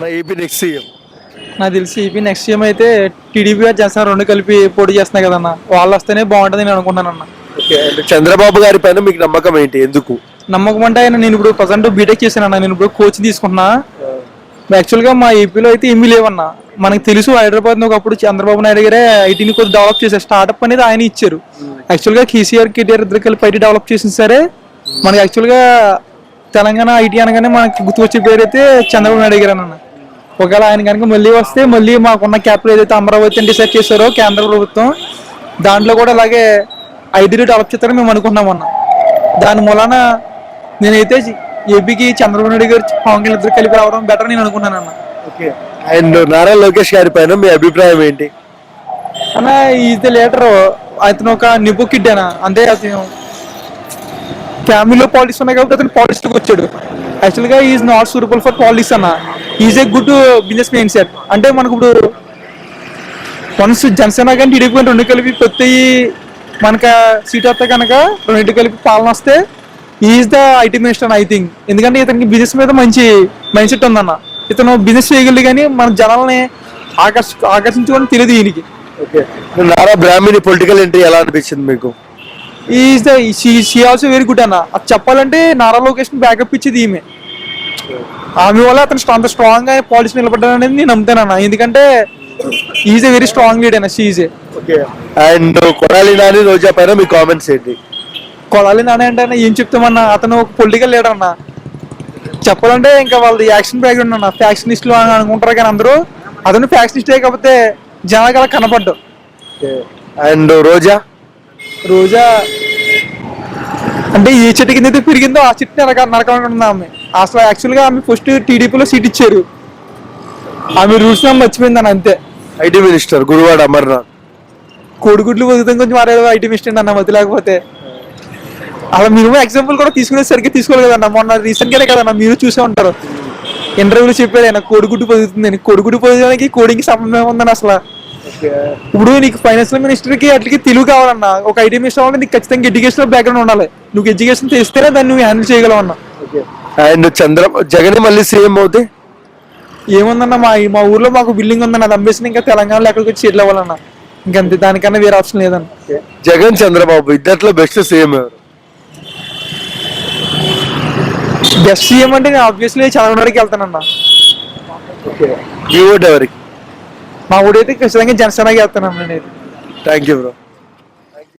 నా AP next CM నాకు తెలిసి ఈపీ నెక్స్ట్ సీఎం అయితే టీడీపీ జనసేన రెండు కలిపి పోటీ చేస్తున్నాయి కదన్న. వాళ్ళు వస్తేనే బాగుంటుంది నేను అనుకుంటున్నాను ఓకే చంద్రబాబు గారి పైన మీకు నమ్మకం ఏంటి? ఎందుకు? నమ్మకం అంటే ఆయన నేను ఇప్పుడు ప్రజెంట్ బీటెక్ చేశాను అన్న నేను ఇప్పుడు కోచ్ తీసుకుంటున్నా. యాక్చువల్గా మా ఏపీలో అయితే ఏమీ లేవన్న. మనకు తెలుసు హైదరాబాద్ ఒకప్పుడు చంద్రబాబు నాయుడు గారే ఐటీని కొద్దిగా డెవలప్ చేశారు. స్టార్ట్అప్ అనేది ఆయన ఇచ్చారు. యాక్చువల్గా కేసీఆర్ కేటీఆర్ ఇద్దరు కలిపి ఐటీ డెవలప్ చేసిన సరే మనకి యాక్చువల్గా తెలంగాణ ఐటీ అనగానే మనకి గుర్తుకొచ్చే పేరు అయితే చంద్రబాబు నాయుడు గారు అన్న ఒకవేళ ఆయన కనుక మళ్ళీ వస్తే మళ్ళీ మాకున్న క్యాపిటల్ ఏదైతే అమరావతి అని డిసైడ్ చేశారో కేంద్ర ప్రభుత్వం దాంట్లో కూడా అలాగే ఐటీ డెవలప్ చేస్తారని మేము అనుకున్నాం అన్న. దాని మూలన నేనైతే ఏపీకి చంద్రబాబు నాయుడు గారు పవన్ కళ్యాణ్ ఇద్దరు కలిపి రావడం బెటర్ నేను అనుకున్నాను అన్న. ఓకే. అండ్ నారా లోకేష్ గారి పైన మీ అభిప్రాయం ఏంటి? అన్న ఈజ్ ద లీటర్ అతను ఒక నిబు కిడ్ అన్న. అంటే అతను ఫ్యామిలీలో పాలిటిక్స్ ఉన్నాయి కాబట్టి అతను పాలిటిక్స్కి వచ్చాడు. యాక్చువల్గా is not suitable for politics అన్న. Is a good business mindset అంటే మనకు ఇప్పుడు వన్స్ జనసేన కానీ టీడీపీ కానీ రెండు కలిపి ప్రతి మనకు సీట్ వస్తే కనుక రెండు కలిపి పాలన వస్తే is the IT minister I think ఎందుకంటే ఇతనికి బిజినెస్ మీద మంచి మైండ్ సెట్ ఉందన్న. ఇతను బిజినెస్ చేయగలడు కానీ మన జనాల్ని ఆకర్ష ఆకర్షించుకోవడం తెలియదు ఈయనకి. Okay Nara Brahmani political entry ఎలా అనిపించింది మీకు? Is the she also very good అన్న. అది చెప్పాలంటే నారా లోకేష్ బ్యాకప్ ఇచ్చేది ఈమె. ఆమె వల్ల అతను అంత స్ట్రాంగ్గా పాలిసీ నిలబడ్డాడు అనేది నేను నమ్ముతానన్న ఎందుకంటే is a very strong lead అన్న షీజ్ అండ్ కొడాలి నాని రోజా పైన మీ కామెంట్స్ ఏంటి? కొడాలి నాని అంటే ఏం చెప్తామన్నా? అతను ఒక పొలిటికల్ లీడర్ అన్న. చెప్పాలంటే ఇంకా వాళ్ళది యాక్షన్ బ్యాక్గ్రౌండ్ అన్న. ఫ్యాక్షనిస్టులు అని అనుకుంటారు కానీ అందరూ అతను ఫ్యాక్షనిస్టే కాకపోతే జనాలకు అలా కనపడ్డు. అండ్ రోజా? రోజా అంటే ఏ చెట్టు కింద అయితే పెరిగిందో ఆ చెట్టు నరక నరకాలనుకుంటుంది ఆమె. అసలు యాక్చువల్గా ఆమె ఫస్ట్ టీడీపీలో సీట్ ఇచ్చారు. ఆమె రూల్స్ మర్చిపోయింది అని అంతే. IT minister Gudivada Amarnath. కోడిగుడ్లు వదులుతాం కొంచెం మారేదో ఐటీ మిస్టేక్ అన్న మధ్య లేకపోతే. అలా మినిమం ఎగ్జాంపుల్ కూడా తీసుకునే సరిగ్గా తీసుకోవాలి కదన్న మొన్న రీసెంట్ గానే కదన్న మీరు చూసే ఉంటారు. ఇంటర్వ్యూలో చెప్పారు ఆయన కోడిగుడ్డు పొదుగుతుంది అని. కోడిగుడ్డు పొదడానికి కోడింగ్ సంబంధం ఉందని అసలు? ఇప్పుడు నీకు ఫైనాన్షియల్ మినిస్టర్కి అట్లకి తెలుగు కావాలన్నా ఒక ఐటీ మినిస్టర్ అవ్వాలంటే నీకు ఖచ్చితంగా ఎడ్యుకేషన్ బ్యాక్గ్రౌండ్ ఉండాలి. నువ్వు ఎడ్యుకేషన్ తెలిస్తేనే దాన్ని నువ్వు హ్యాండిల్ చేయగలవు అన్న. అండ్ చంద్ర జగన్ మళ్ళీ సీఎం అవుతే? ఏముందన్న మా మా ఊర్లో మాకు బిల్డింగ్ ఉందన్న అది అమ్మేసిన ఇంకా తెలంగాణలో ఎక్కడికి వచ్చి సెటిల్ అవ్వాలన్న ఇంకంతే దానికన్నా వేరే ఆప్షన్ లేదన్న. జగన్ చంద్రబాబు ఇద్దట్లో బెస్ట్ సీఎం బెస్ట్ సీఎం అంటే నేను ఆబ్వియస్లీ చంద్రబాబుకి వెళ్తానన్న. మీ ఓట్ ఎవరికి? మా ఊడైతే ఖచ్చితంగా జనసేనకి వెళ్తానన్న నేను. Thank you bro